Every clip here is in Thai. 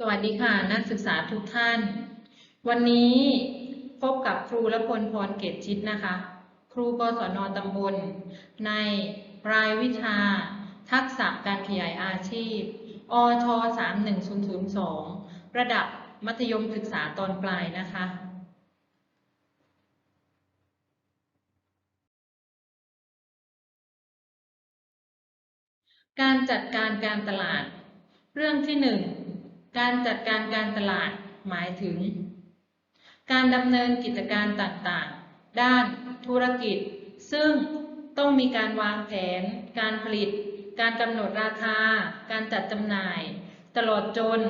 สวัสดีค่ะ นักศึกษาทุกท่าน วันนี้พบกับครูละพลพรเกตชิตนะคะ ครูกศนตำบล ในรายวิชา ทักษะการขยายอาชีพอช31002 ระดับมัธยมศึกษาตอนปลายนะคะ การจัดการการตลาด เรื่องที่หนึ่ง การจัดการการตลาดหมายถึง การดำเนินกิจการต่างๆ ด้านธุรกิจ ซึ่งต้องมีการวางแผน การผลิต การกำหนดราคา การจัดจำหน่าย ตลอดจน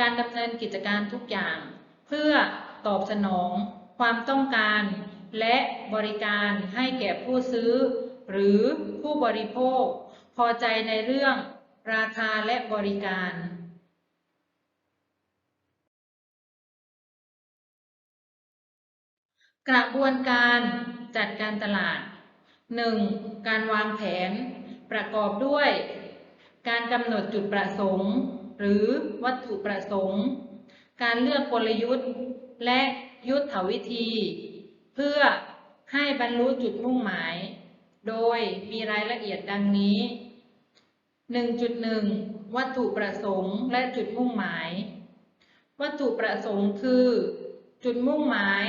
การดำเนินกิจการทุกอย่าง เพื่อตอบสนอง ความต้องการ และบริการให้แก่ผู้ซื้อ หรือผู้บริโภค พอใจในเรื่องราคาและบริการ กระบวนการจัดการตลาด 1. การวางแผน ประกอบด้วย การกำหนดจุดประสงค์ หรือวัตถุประสงค์ การเลือกกลยุทธ์ และยุทธวิธี เพื่อให้บรรลุจุดมุ่งหมาย โดยมีรายละเอียดดังนี้ 1.1 วัตถุประสงค์และจุดมุ่งหมาย วัตถุประสงค์คือ จุดมุ่งหมาย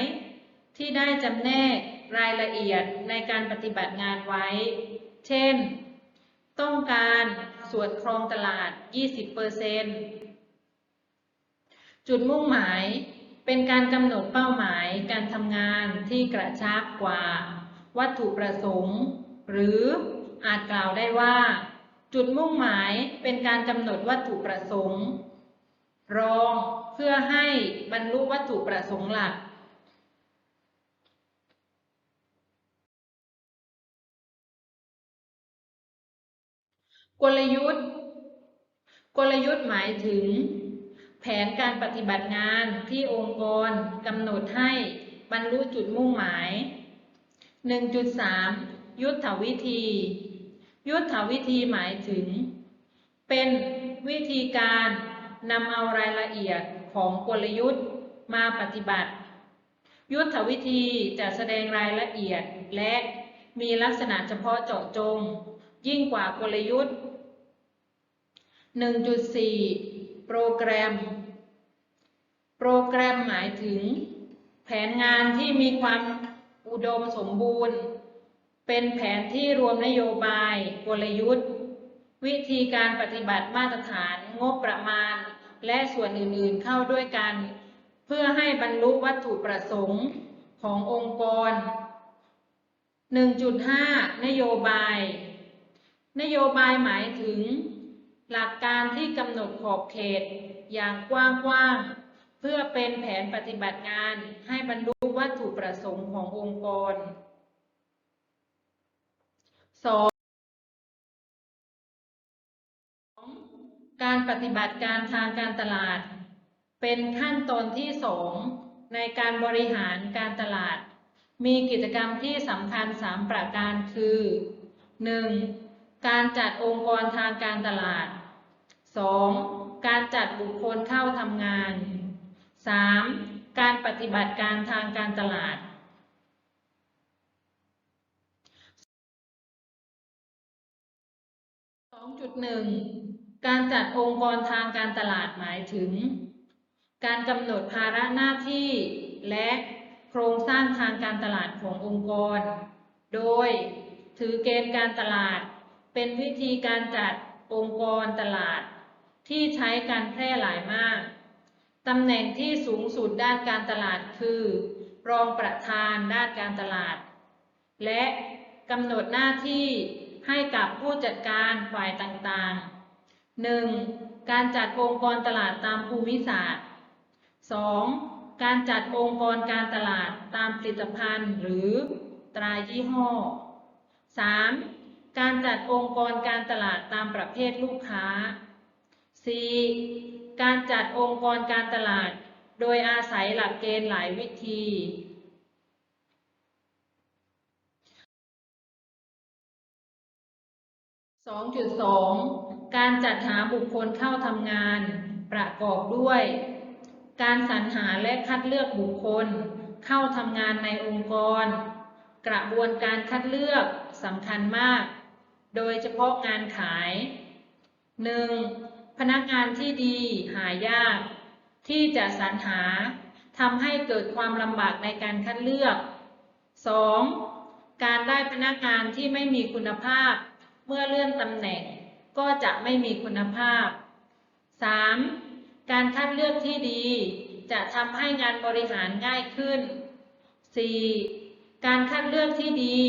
ที่ได้จำแนกรายละเอียดในการปฏิบัติงานไว้ เช่น ต้องการส่วนครองตลาด 20%จุดมุ่งหมายเป็นการกำหนดเป้าหมายการทำงานที่กระชับกว่า วัตถุประสงค์ หรืออาจกล่าวได้ว่า จุดมุ่งหมายเป็นการกำหนดวัตถุประสงค์ รองเพื่อให้บรรลุวัตถุประสงค์หลัก กลยุทธ์ กลยุทธ์หมายถึง แผนการปฏิบัติงานที่องค์กรกำหนดให้บรรลุจุดมุ่งหมาย 1.3 ยุทธวิธี ยุทธวิธีหมายถึง เป็นวิธีการนำเอารายละเอียดของกลยุทธ์มาปฏิบัติ ยุทธวิธีจะแสดงรายละเอียดและมีลักษณะเฉพาะเจาะจง ยิ่งกว่ากลยุทธ์ 1.4 โปรแกรม โปรแกรมหมายถึง แผนงานที่มีความอุดมสมบูรณ์ เป็นแผนที่รวมนโยบาย กลยุทธ์ วิธีการปฏิบัติมาตรฐาน งบประมาณ และส่วนอื่นๆเข้าด้วยกัน เพื่อให้บรรลุวัตถุประสงค์ขององค์กร 1.5 นโยบาย นโยบายหมายถึง หลักการที่กำหนดขอบเขตอย่างกว้างๆ เพื่อเป็นแผนปฏิบัติงานให้บรรลุวัตถุประสงค์ขององค์กร 2. การปฏิบัติการทางการตลาด เป็นขั้นตอนที่สองในการบริหารการตลาด มีกิจกรรมที่สำคัญ 3 ประการคือ 1. การจัดองค์กรทางการตลาด 2. การจัดบุคคลเข้าทำงาน 3. การปฏิบัติการทางการตลาด 2.1 การจัดองค์กรทางการตลาดหมายถึง การกำหนดภาระหน้าที่และโครงสร้างทางการตลาดขององค์กร โดยถือเกณฑ์การตลาดเป็นวิธีการจัดองค์กรตลาด ที่ใช้การแพร่หลายมาก ตำแหน่งที่สูงสุดด้านการตลาดคือ รองประธานด้านการตลาด และกำหนดหน้าที่ให้กับผู้จัดการฝ่ายต่างๆ 1. การจัดองค์กรตลาดตามภูมิศาสตร์ 2. การจัดองค์กรการตลาดตามผลิตภัณฑ์หรือตรายี่ห้อ 3. การจัดองค์กรการตลาดตามประเภทลูกค้า 4. การจัดองค์กรการตลาด โดยอาศัยหลักเกณฑ์หลายวิธี 2.2 การจัดหาบุคคลเข้าทำงาน ประกอบด้วย การสรรหาและคัดเลือกบุคคล เข้าทำงานในองค์กร กระบวนการคัดเลือกสำคัญมาก โดยเฉพาะงานขาย 1. พนักงานที่ดีหายาก ที่จะสรรหาทำให้เกิดความลำบากในการคัดเลือก 2. การได้พนักงานที่ไม่มีคุณภาพ เมื่อเลื่อนตำแหน่งก็จะไม่มีคุณภาพ 3. การคัดเลือกที่ดี จะทำให้งานบริหารง่ายขึ้น 4. การคัดเลือกที่ดี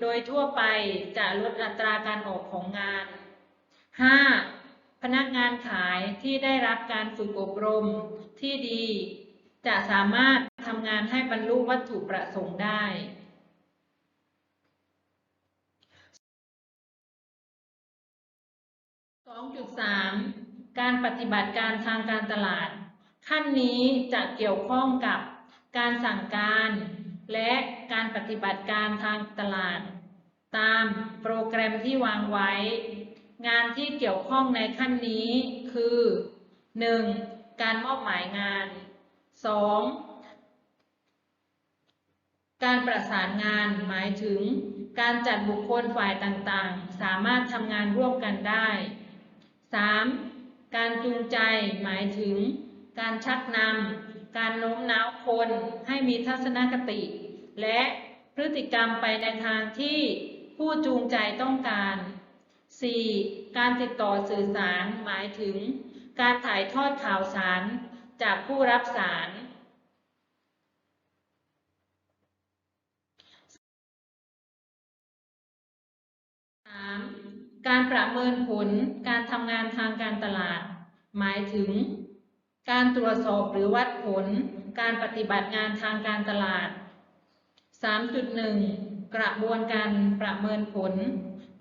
โดยทั่วไปจะลดอัตราการออกของงาน 5. พนักงานขายที่ได้รับการฝึกอบรมที่ดี จะสามารถทำงานให้บรรลุวัตถุประสงค์ได้ 2.3 การปฏิบัติการทางการตลาด ขั้นนี้จะเกี่ยวข้องกับการสั่งการ และการปฏิบัติการทางตลาด ตามโปรแกรมที่วางไว้ งานที่เกี่ยวข้องในขั้นนี้คือ 1. การมอบหมายงาน 2. การประสานงานหมายถึง การจัดบุคคลฝ่ายต่างๆ สามารถทำงานร่วมกันได้ 3. การจูงใจหมายถึง การชักนำการโน้มน้าวคนให้มีทัศนคติ และพฤติกรรมไปในทางที่ผู้จูงใจต้องการ 4. การติดต่อสื่อสารหมายถึง การถ่ายทอดข่าวสารจากผู้รับสาร 3. การประเมินผลการทำงานทางการตลาด หมายถึง การตรวจสอบหรือวัดผล การปฏิบัติงานทางการตลาด 3.1 กระบวนการประเมินผล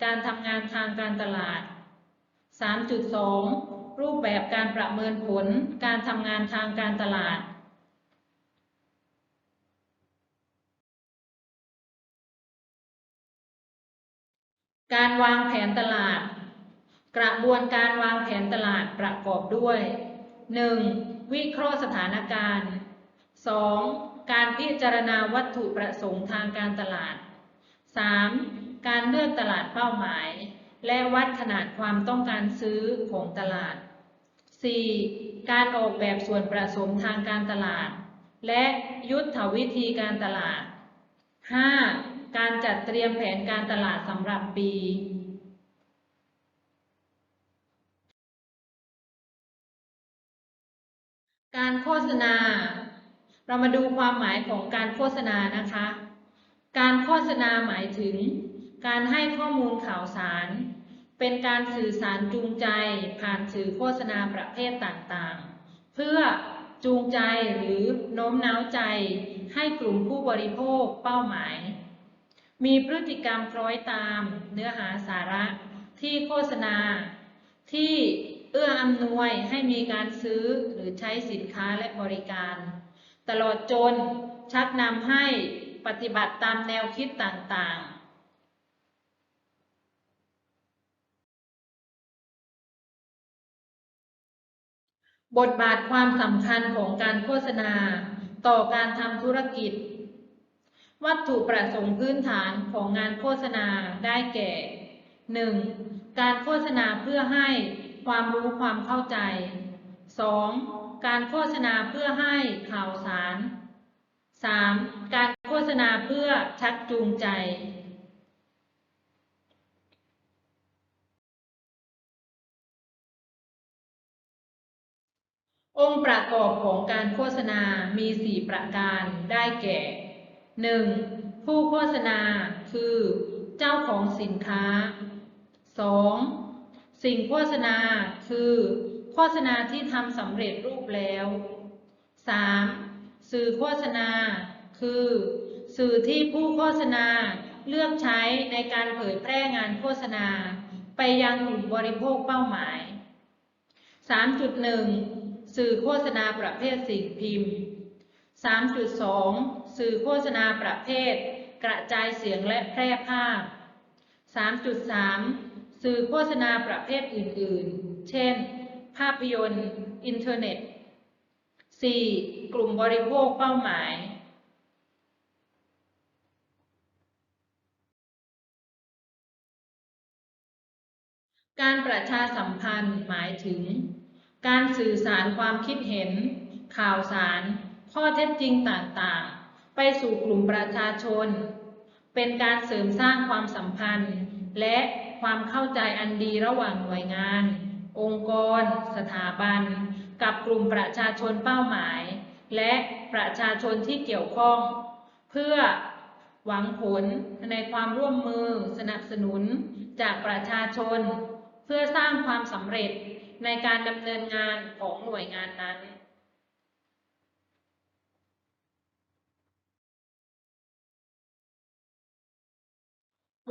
การทำงานทางการตลาด 3.2 รูปแบบการประเมินผลการทำงานทางการตลาด การวางแผนตลาด กระบวนการวางแผนตลาดประกอบด้วย 1. วิเคราะห์สถานการณ์ 2. การพิจารณาวัตถุประสงค์ทางการตลาด 3. การเลือกตลาดเป้าหมาย และวัดขนาดความต้องการซื้อของตลาด 4. การออกแบบส่วนประสมทางการตลาด และยุทธวิธีการตลาด 5. การจัดเตรียมแผนการตลาดสำหรับปีการโฆษณา เรามาดูความหมายของการโฆษณานะคะ การโฆษณาหมายถึง การให้ข้อมูลข่าวสาร เป็นการสื่อสารจูงใจผ่านสื่อโฆษณาประเภทต่างๆ เพื่อจูงใจหรือโน้มน้าวใจ ให้กลุ่มผู้บริโภคเป้าหมาย มีพฤติกรรมคล้อยตามเนื้อหาสาระที่โฆษณา ที่เอื้ออำนวยให้มีการซื้อหรือใช้สินค้าและบริการ ตลอดจนชักนำให้ปฏิบัติตามแนวคิดต่างๆ บทบาทความสำคัญของการโฆษณา ต่อการทำธุรกิจ วัตถุประสงค์พื้นฐานของงานโฆษณาได้แก่ 1. การโฆษณาเพื่อให้ความรู้ความเข้าใจ 2. การโฆษณาเพื่อให้ข่าวสาร 3. การโฆษณาเพื่อชักจูงใจ องค์ประกอบของการโฆษณามี 4 ประการได้แก่ 1. ผู้โฆษณาคือ เจ้าของสินค้า 2. สิ่งโฆษณาคือ โฆษณาที่ทำสำเร็จรูปแล้ว 3. สื่อโฆษณา คือ สื่อที่ผู้โฆษณาเลือกใช้ในการเผยแพร่งานโฆษณา ไปยังกลุ่มบริโภคเป้าหมาย 3.1 สื่อโฆษณาประเภทสิ่งพิมพ์ 3.2 สื่อโฆษณาประเภท กระจายเสียงและแพร่ภาพ 3.3 สื่อโฆษณาประเภทอื่น ๆ เช่น ภาพยนตร์ อินเทอร์เน็ต 4. กลุ่มบริโภคเป้าหมายการประชาสัมพันธ์หมายถึง การสื่อสารความคิดเห็น ข่าวสาร ข้อเท็จจริงต่างๆ ไปสู่กลุ่มประชาชน เป็นการเสริมสร้างความสัมพันธ์ และความเข้าใจอันดีระหว่างหน่วยงาน องค์กร สถาบัน กับกลุ่มประชาชนเป้าหมาย และประชาชนที่เกี่ยวข้อง เพื่อหวังผลในความร่วมมือสนับสนุนจากประชาชน เพื่อสร้างความสำเร็จ ในการดำเนินงานของหน่วยงานนั้น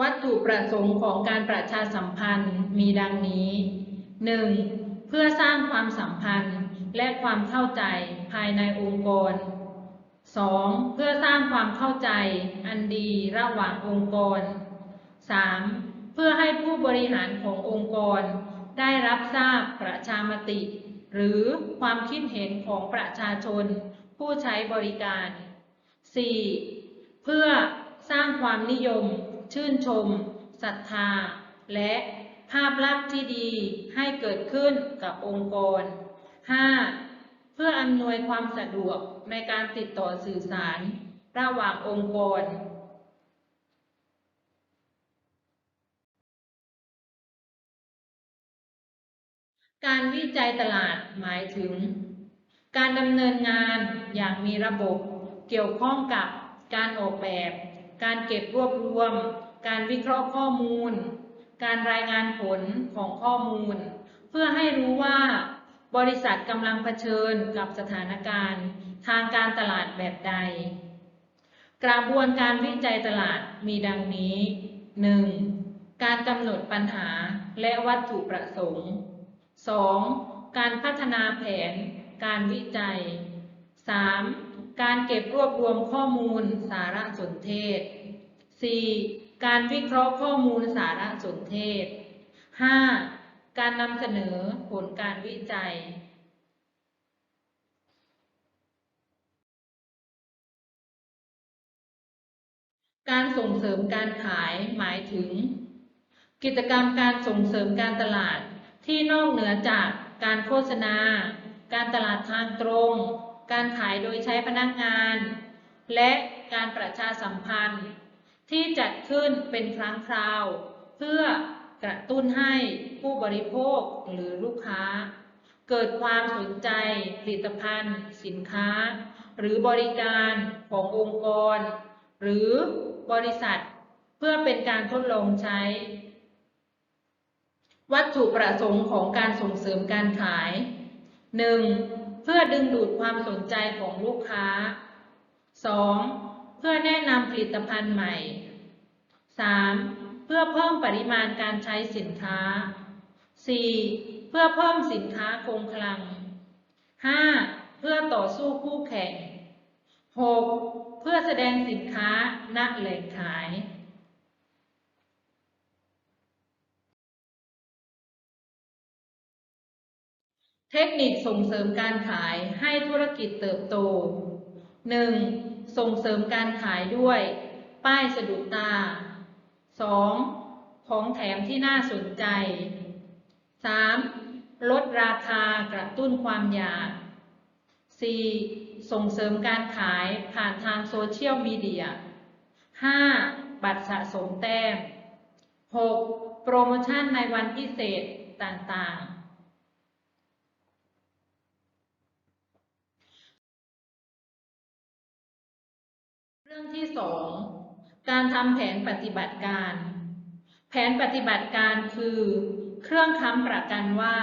วัตถุประสงค์ของการประชาสัมพันธ์มีดังนี้ 1. เพื่อสร้างความสัมพันธ์และความเข้าใจภายในองค์กร 2. เพื่อสร้างความเข้าใจอันดีระหว่างองค์กร 3. เพื่อให้ผู้บริหารขององค์กร ได้รับทราบประชามติ หรือความคิดเห็นของประชาชน ผู้ใช้บริการ 4. เพื่อสร้างความนิยม ชื่นชมศรัทธา และภาพลักษณ์ที่ดีให้เกิดขึ้นกับองค์กร 5. เพื่ออำนวยความสะดวกในการติดต่อสื่อสาร ระหว่างองค์กร การวิจัยตลาดหมายถึง การดำเนินงานอย่างมีระบบ เกี่ยวข้องกับการออกแบบ การเก็บรวบรวม การวิเคราะห์ข้อมูล การรายงานผลของข้อมูล เพื่อให้รู้ว่าบริษัทกำลังเผชิญกับสถานการณ์ ทางการตลาดแบบใด กระบวนการวิจัยตลาดมีดังนี้ 1. การกำหนดปัญหาและวัตถุประสงค์ 2. การพัฒนาแผน การวิจัย 3. การเก็บรวบรวมข้อมูลสารสนเทศ 4. การวิเคราะห์ข้อมูลสารสนเทศ 5. การนำเสนอผลการวิจัยการส่งเสริมการขายหมายถึงกิจกรรมการส่งเสริมการตลาด ที่นอกเหนือจากการโฆษณา การตลาดทางตรง การขายโดยใช้พนักงาน และการประชาสัมพันธ์ ที่จัดขึ้นเป็นครั้งคราว เพื่อกระตุ้นให้ผู้บริโภคหรือลูกค้า เกิดความสนใจผลิตภัณฑ์ สินค้า หรือบริการขององค์กร หรือบริษัท เพื่อเป็นการทดลองใช้ วัตถุประสงค์ของการส่งเสริมการขาย 1. เพื่อดึงดูดความสนใจของลูกค้า 2. เพื่อแนะนำผลิตภัณฑ์ใหม่ 3. เพื่อเพิ่มปริมาณการใช้สินค้า 4. เพื่อเพิ่มสินค้าคงคลัง 5. เพื่อต่อสู้คู่แข่ง 6. เพื่อแสดงสินค้าณแหล่งขาย เทคนิคส่งเสริมการขายให้ธุรกิจเติบโต 1. ส่งเสริมการขายด้วย ป้ายสะดุดตา 2. ของแถมที่น่าสนใจ 3. ลดราคากระตุ้นความอยาก 4. ส่งเสริมการขายผ่านทางโซเชียลมีเดีย 5. บัตรสะสมแต้ม 6. โปรโมชั่นในวันพิเศษต่างๆ เรื่องที่สองการทำแผนปฏิบัติการ แผนปฏิบัติการคือ เครื่องค้ำประกันว่า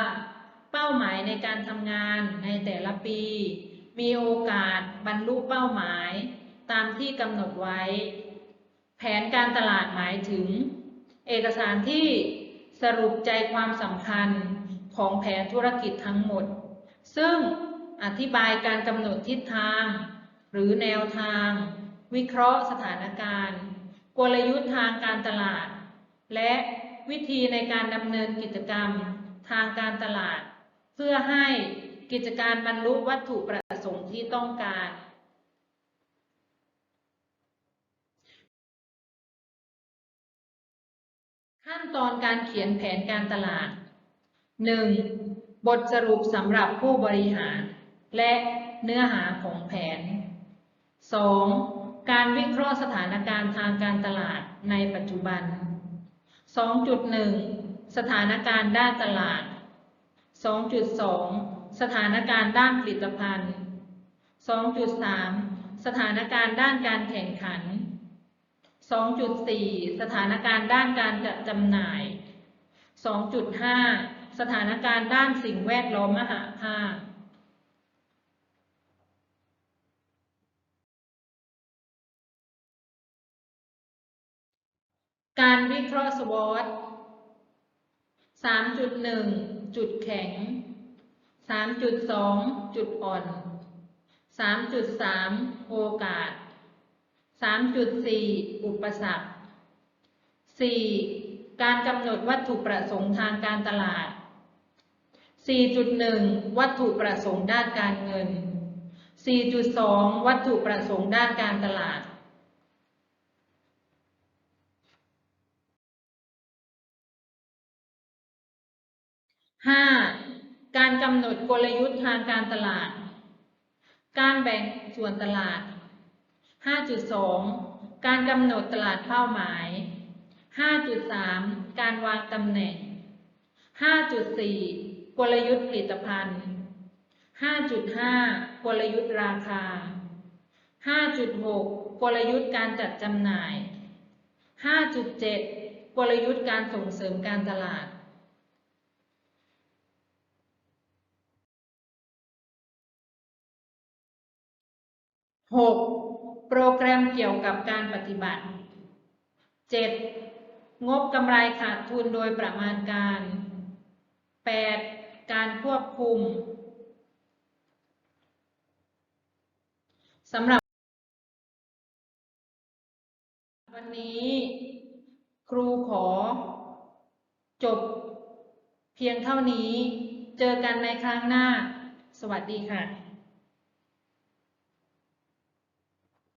เป้าหมายในการทำงานในแต่ละปี มีโอกาสบรรลุเป้าหมาย ตามที่กำหนดไว้ แผนการตลาดหมายถึง เอกสารที่สรุปใจความสำคัญของแผนธุรกิจทั้งหมด ซึ่งอธิบายการกำหนดทิศทาง หรือแนวทาง วิเคราะห์สถานการณ์ กลยุทธ์ทางการตลาด และวิธีในการดำเนินกิจกรรมทางการตลาด เพื่อให้กิจการบรรลุวัตถุประสงค์ที่ต้องการขั้นตอนการเขียนแผนการตลาด 1. บทสรุปสำหรับผู้บริหาร และเนื้อหาของแผน 2. การวิเคราะห์สถานการณ์ทางการตลาดในปัจจุบัน 2.1 สถานการณ์ด้านตลาด 2.2 สถานการณ์ด้านผลิตภัณฑ์ 2.3 สถานการณ์ด้านการแข่งขัน 2.4 สถานการณ์ด้านการจัดจำหน่าย 2.5 สถานการณ์ด้านสิ่งแวดล้อมมหาภาค การวิเคราะห์ SWOT 3.1 จุดแข็ง 3.2 จุดอ่อน 3.3 โอกาส 3.4 อุปสรรค 4. การกำหนดวัตถุประสงค์ทางการตลาด 4.1 วัตถุประสงค์ด้านการเงิน 4.2 วัตถุประสงค์ด้านการตลาด 5. การกำหนดกลยุทธ์ทางการตลาด การแบ่งส่วนตลาด 5.2 การกำหนดตลาดเป้าหมาย 5.3 การวางตำแหน่ง 5.4 กลยุทธ์ผลิตภัณฑ์ 5.5 กลยุทธ์ราคา 5.6 กลยุทธ์การจัดจำหน่าย 5.7 กลยุทธ์การส่งเสริมการตลาด 6. โปรแกรมเกี่ยวกับการปฏิบัติ 7. งบกำไรขาดทุนโดยประมาณการ 8. การควบคุมสำหรับ วันนี้ ครูขอ จบ เพียงเท่านี้ เจอกันในครั้งหน้า สวัสดีค่ะ